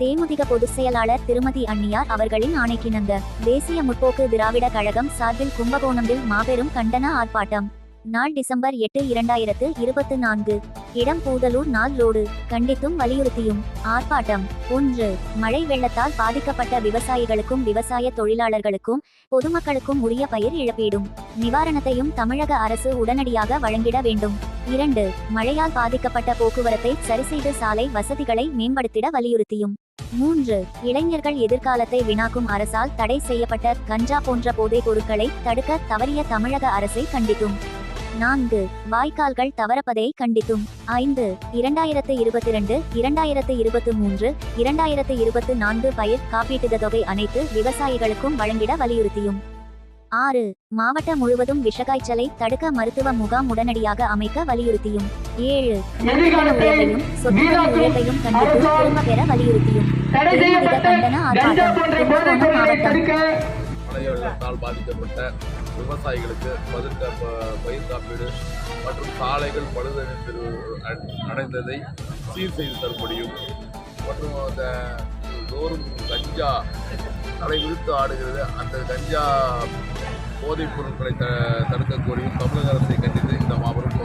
தேமுதிக பொதுச் செயலாளர் திருமதி அன்னியார் அவர்களின் ஆணைக்கிணங்க தேசிய முற்போக்கு திராவிட கழகம் சார்பில் கும்பகோணத்தில் மாபெரும் கண்டன ஆர்ப்பாட்டம். நாள் டிசம்பர் எட்டு இரண்டாயிரத்து இருபத்து நான்கு. இடம் பூதலூர் நாள் ரோடு. கண்டித்தும் வலியுறுத்தியும். ஆர்ப்பாட்டம். ஒன்று மழை வெள்ளத்தால் பாதிக்கப்பட்ட விவசாயிகளுக்கும் விவசாய தொழிலாளர்களுக்கும் பொதுமக்களுக்கும் உரிய பயிர் இழப்பீடும். நிவாரணத்தையும் தமிழக அரசு உடனடியாக வழங்கிட வேண்டும். இரண்டு மழையால் பாதிக்கப்பட்ட போக்குவரத்தை சரிசெய்து சாலை வசதிகளை மேம்படுத்திட வலியுறுத்தியும். மூன்று இளைஞர்கள் எதிர்காலத்தை வினாக்கும் அரசால் தடை செய்யப்பட்ட கஞ்சா போன்ற போதைப் பொருட்களை தடுக்க தவறிய தமிழக அரசை கண்டித்தும். நான்கு வாய்க்கால்கள் தவறப்பதை கண்டித்தும். ஐந்து இரண்டாயிரத்து இருபத்தி ரெண்டு இரண்டாயிரத்து இருபத்து மூன்று இரண்டாயிரத்து இருபத்து நான்கு பயிர் காப்பீட்டுத் தொகை அனைத்து விவசாயிகளுக்கும் வழங்கிட வலியுறுத்தியும். ஆறு மாவட்டம் முழுவதும் விஷகாய்ச்சலை தடுக்க மருத்துவ முகாம் உடனடியாக அமைக்க வலியுறுத்தியும். ஏழு உயர்வையும் சொத்துக்களின் உயர்வையும் கண்டித்து திரும்ப பெற வலியுறுத்தியும். கண்டன கஞ்சா ஆர்ப்பாட்டம் மாவட்டம். பாதிக்கப்பட்ட விவசாயிகளுக்கு பதில் கா- பயிர் காப்பீடு மற்றும் சாலைகள் பழுதடைந்து அடைந்ததை சீர் செய்து தரும்படியும் மற்றும் அந்த தோறும் கஞ்சா தலை தலைவிரித்து ஆடுகிறது. அந்த கஞ்சா போதைப் பொருட்களை த தடுக்கக்கோரியும் தமிழக அரசை கண்டித்து இந்த மாபெரும்